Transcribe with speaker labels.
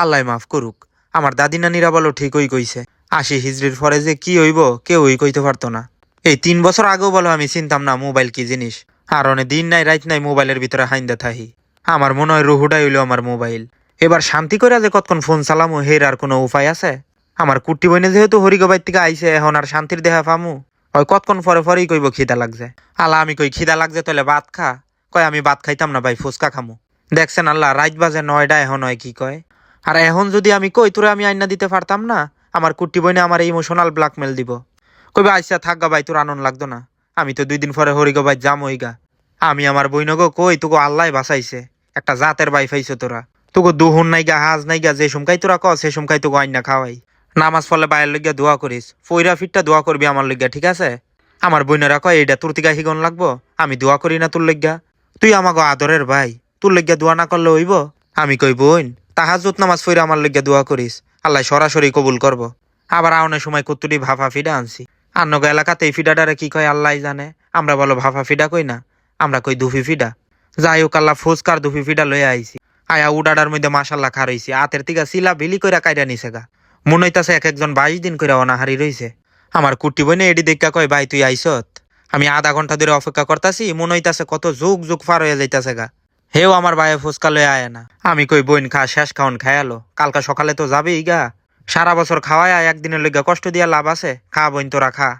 Speaker 1: আল্লাহ মাফ করুক। আমার দাদি নানিরা বলো ঠিকই কইছে। আশি হিজড়ির পরে যে কি হইব, কেউই কইতে পারতো না। এই তিন বছর আগেও বলো আমি চিনতাম না মোবাইল কি জিনিস। আর অনেক দিন নাই, রাত নাই মোবাইলের ভিতরে হাইন্দা থাহি। আমার মনে হয় রুহুটাই হইল আমার মোবাইল। এবার শান্তি করে যে কতক্ষণ ফোন চালামু, হের আর কোনো উপায় আছে? আমার কুট্টি বইনে যেহেতু হরিগবাই থেকে আইছে, এখন আর শান্তির দেহা পামু। ওই কতক্ষণ পরে পরেই কইব খিদা লাগছে। আল্লাহ, আমি কই খিদা লাগছে তাহলে ভাত খা। কয়, আমি ভাত খাইতাম না ভাই, ফুচকা খামু। দেখছেন আল্লাহ রাইত বাজে নয়টা এখন হয় কি কয়? আর এখন যদি আমি কই, তোরে আমি আইনা দিতে পারতাম না? আমার কুট্টি বইনে আমার ইমোশনাল ব্ল্যাকমেল দিব। কইবা, আইসা থাক গা ভাই, তোর আনন্দ লাগতো না। আমি তো দুই দিন পরে হরিগবাই যাম ওইগা আমি আমার বইনগো কই, তোকে আল্লাহ বাঁচাইছে। একটা জাতের বাই ফাইছে তোরা। তোকে দুহুন নাইগা হাজ নাইগা যে সুমকাই তোরা ক সে সুমকাই তোকে আইনা খাওয়াই। নামাজ ফলে বাইরের লইগা দোয়া করিস। ফইরা ফিটটা দোয়া করবি আমার লইগা, ঠিক আছে? আমার বইনেরা কয় এইটা তোর তিকা হিগন লাগবো? আমি দোয়া করি না তোর লইগা। তুই আমাকে আদরের ভাই। তোর লইগা দোয়া না করলে হইব? আমি কই বোন তাহাজুত নামাজ ফইরা আমার লইগা দোয়া করিস। আল্লাহ সরাসরি কবুল করব। আবার আউনের সময় কত্তুরি ভাফা ফিডা আনছি। আন্নগ এলাকাতে এই ফিডাটারে কি কয় আল্লাহ জানে। আমরা বলো ভাফা ফিডা কই না? আমরা কই দুফি ফিডা। যাই হোক, আল্লাহ ফুচকার দুফি ফিডা লইয়া আইছি। আয়া উডাডার মধ্যে মাসাল্লাহ খা রইছি আতের তিকা সিলা বিলি কইরা কাইরা নিছে গা। মনে হইতাছে এক একজন বাইশ দিন কইরা অনাহারি রইছে। আমার কুটি বইনে এডি দেখা কয়, ভাই, তুই আইসত? আমি আধা ঘণ্টা ধরে অপেক্ষা করতাছি। মনে হইতাছে কত যুগ যুগ পার হয়ে যাইতাছে গা। হেও আমার ভাইয়ে ফুচকা লয়ে আয় না। আমি কই বইন খা, শেষ খাওন খায়ালো কালকা সকালে তো যাবেই গা। সারা বছর খাওয়ায়, একদিনের লইগা কষ্ট দিয়া লাভ আছে। খা বইন, তোরা খা।